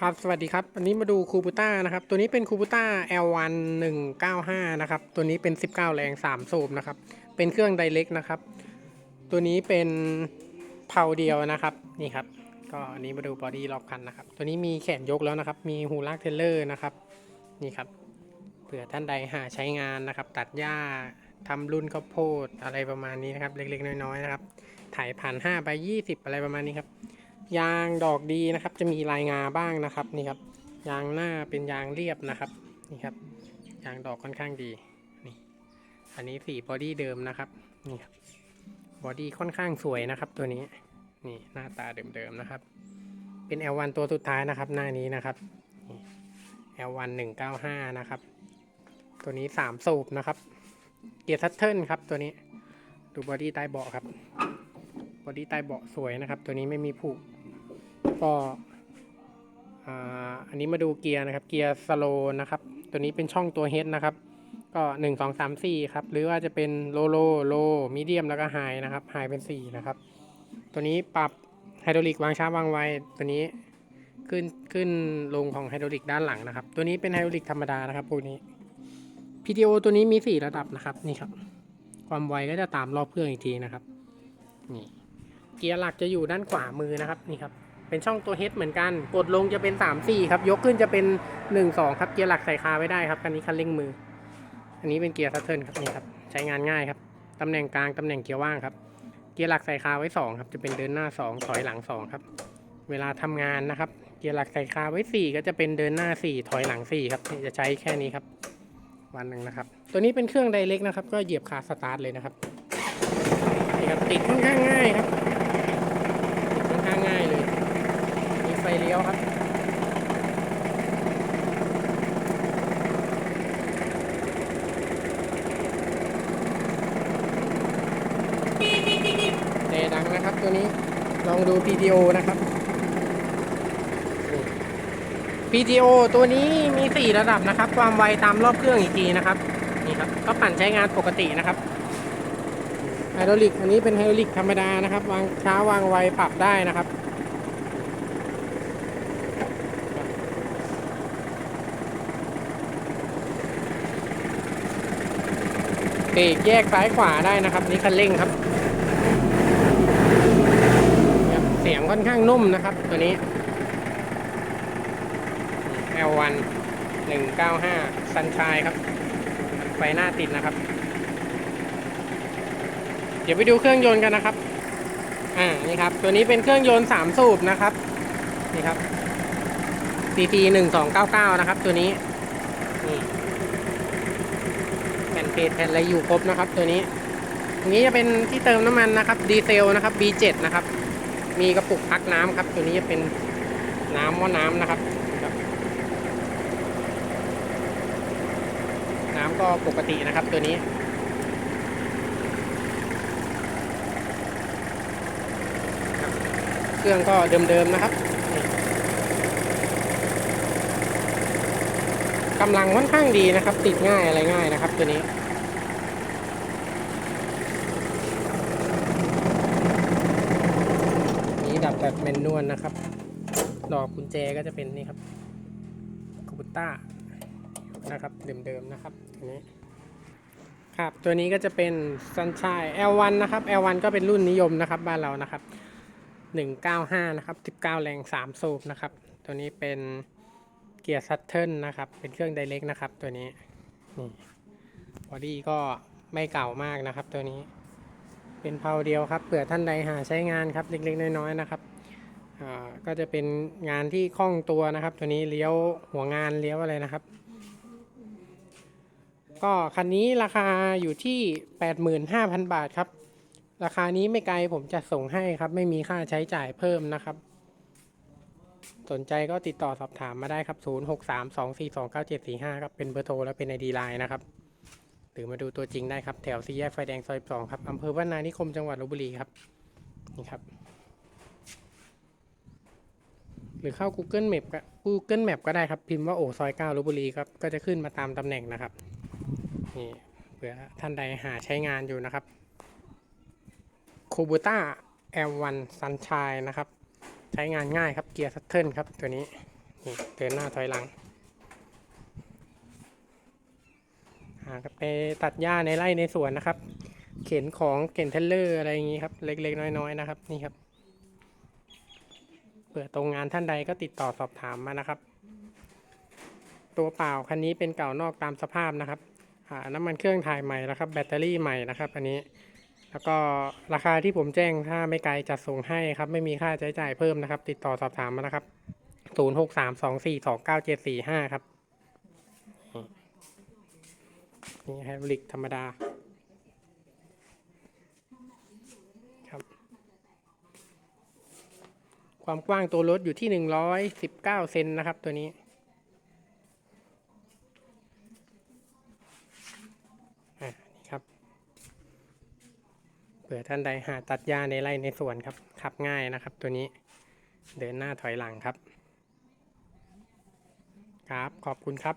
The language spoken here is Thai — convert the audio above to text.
ครับ สวัสดีครับ วันนี้มาดูคูบูต้านะครับ ตัวนี้เป็นคูบูต้า L1 195 นะครับ ตัวนี้เป็น 19 แรง 3 สูบนะครับ เป็นเครื่องไดเ c กนะครับ ตัวนี้เป็นเพาเดียวนะครับ นี่ครับ ก็อันนี้มาดูบอดี้รอบคันนะครับ ตัวนี้มีแขนยกแล้วนะครับ มีหูลากเทเลอร์นะครับ นี่ครับ เผื่อท่านใดหาใช้งานนะครับ ตัดหญ้าทำรุ่นข้าวโพดอะไรประมาณนี้นะครับ เล็กๆ น้อยๆ นะครับ ถ่ายผ่าน5ไป20 อะไรประมาณนี้ครับ ยางดอกดีนะครับ จะมีลายงาบ้างนะครับนี่ครับ ยางหน้าเป็นยางเรียบนะครับนี่ครับ ยางดอกค่อนข้างดีนี่อันนี้สีบอดี้เดิมนะครับนี่ครับบอดี้ค่อนข้างสวยนะครับ ตัวนี้นี่หน้าตาเดิมๆนะครับ เป็น L1 ตัวสุดท้ายนะครับ หน้านี้นะครับนี่ L1 195 นะครับ ตัวนี้ 3 สูบนะครับ เกียร์ทัตเทิลครับตัวนี้ ดูบอดี้ใต้เบาะครับ บอดี้ใต้เบาะสวยนะครับ ตัวนี้ไม่มีผุ ก็ออันนี้มาดูเกียร์นะครับ เกียร์สโลนะครับ ตัวนี้เป็นช่องตัวเฮดนะครับ ก็หนึ่งสองสามสี่ครับ หรือว่าจะเป็นโลโลโลมีเดียมแล้วก็ไฮนะครับไฮเป็นสี่นะครับ ตัวนี้ปรับไฮดรอลิกวางช้าวางไวตัวนี้ขึ้นขึ้นลงของไฮดรอลิกด้านหลังนะครับ ตัวนี้เป็นไฮดรอลิกธรรมดานะครับพวกนี้ PTO ตัวนี้มีสี่ระดับนะครับนี่ครับ ความไวก็จะตามรอบเครื่องอีกทีนะครับนี่เกียร์หลักจะอยู่ด้านขวามือนะครับนี่ครับ เป็นช่องตัว H เหมือนกัน กดลงจะเป็น 3 4 ครับ ยกขึ้นจะเป็น 1 2 ครับ เกียร์หลักใส่คาไว้ได้ครับ คันนี้คันเร่งมือ อันนี้เป็นเกียร์ซัตเทิลครับนี่ครับ ใช้งานง่ายครับ ตำแหน่งกลางตำแหน่งเกียร์ว่างครับ เกียร์หลักใส่คาไว้ 2 ครับ จะเป็นเดินหน้า 2 ถอยหลัง 2 ครับ เวลาทำงานนะครับ เกียร์หลักใส่คาไว้ 4 ก็จะเป็นเดินหน้า 4 ถอยหลัง 4 ครับ จะใช้แค่นี้ครับ วันหนึ่งนะครับ ตัวนี้เป็นเครื่องไดเ c กนะครับ ก็เหยียบคาสตาร์ทเลยนะครับ นี่ครับ ติดค่อนข้างง่ายครับ ค่อนข้างง่ายเลย มีไฟเลี้ ยวครับแต่ดังนะครับตัวนี้ลองดู PTO นะครับ PTO ตัวนี้มี 4 ระดับนะครับ ความไวตามรอบเครื่องอีกทีนะครับนี่ครับก็ปั่นใช้งานปกตินะครับไฮดรอลิกอันนี้เป็นไฮดรอลิกธรรมดานะครับ วางช้าวางไวปรับได้นะครับ เบรกแยกซ้ายขวาได้นะครับนี่คันเร่งครับ เสียงค่อนข้างนุ่มนะครับ ตัวนี้ L1 195สันชายครับ ไฟหน้าติดนะครับ เดี๋ยวไปดูเครื่องยนต์กันนะครับ อ่า นี่ครับ ตัวนี้เป็นเครื่องยนต์3สูบนะครับ นี่ครับ CT 1299นะครับ ตัวนี้ เพจแผ่นอะไรอยู่ครบนะครับ ตัวนี้อันนี้จะเป็นที่เติมน้ำมันนะครับดีเซลนะครับ B7 นะครับ มีกระปุกพักน้ำครับ ตัวนี้จะเป็นน้ำว่าน้ำนะครับ น้ำก็ปกตินะครับ ตัวนี้เครื่องก็เดิมๆนะครับกำลังค่อนข้างดีนะครับ ติดง่ายอะไรง่ายนะครับ ตัวนี้ นี้ดับ แบบแมนนวลนะครับ ดอกกุญแจก็จะเป็นนี่ครับคูบุต้านะครับเดิมๆนะครับตัวนี้ครับตัวนี้ก็จะเป็น Sunshine L1 นะครับ L1 ก็เป็นรุ่นนิยมนะครับบ้านเรานะครับ 195 นะครับ 19 แรง 3 สูบนะครับ ตัวนี้เป็นเกียร์ซัตเทิลนะครับ เป็นเครื่องไดเ c กนะครับ ตัวนี้นี่บอดี้ก็ไม่เก่ามากนะครับ ตัวนี้เป็นเพาเดียวครับเผื่อท่านใดหาใช้งานครับเล็กๆน้อยๆนะครับ ก็จะเป็นงานที่คล่องตัวนะครับ ตัวนี้เลี้ยวหัวงานเลี้ยวอะไรนะครับ ก็คันนี้ราคาอยู่ที่ 85,000 บาทครับ ราคานี้ไม่ไกลผมจะส่งให้ครับ ไม่มีค่าใช้จ่ายเพิ่มนะครับ สนใจก็ติดต่อสอบถามมาได้ครับ 0632429745 ครับ เป็นเบอร์โทรและเป็น ID ไลน์นะครับหรือมาดูตัวจริงได้ครับ แถวสี่แยกไฟแดงซอย2ครับอำเภอบ้านนานิคมจังหวัดลบบุรีครับนี่ครับ ห รือเข้า Google Map ก็ Google Map ก็ได้ครับ พิมพ์ว่าโอซอย9ลบบุรีครับก็จะขึ้นมาตามตำแหน่งนะครับนี่เผื่อท่านใดหาใช้งานอยู่นะครับคูบูต้า L1 Sunshine นะครับ ใช้งานง่ายครับเกียร์ซัตเทิลครับตัวนี้นี่เดินหน้าถอยหลังหากไปตัดหญ้าในไร่ในสวนนะครับ เข็นของเข็นเทเลอร์อะไรอย่างนี้ครับ เล็กๆ น้อยๆนะครับนี่ครับ เปิดตรงงานท่านใดก็ติดต่อสอบถามมานะครับ ตัวเปล่าคันนี้เป็นเก่านอกตามสภาพนะครับอ่าน้ำมันเครื่องถ่ายใหม่นะครับ แบตเตอรี่ใหม่นะครับ อันนี้แล้วก็ราคาที่ผมแจ้งถ้าไม่ไกลจัดส่งให้ครับ ไม่มีค่าใช้จ่ายเพิ่มนะครับ ติดต่อสอบถามมานะครับ0 6 3 2 4 2 9 7 4 5ครับนี่ไฮดรอลิกธรรมดา ครับ ความกว้างตัวรถอยู่ที่119เซนนะครับตัวนี้อ่านี่ครับ เผื่อท่านใดหาตัดหญ้าในไร่ในสวนครับ ขับง่ายนะครับตัวนี้ เดินหน้าถอยหลังครับ ครับ ขอบคุณครับ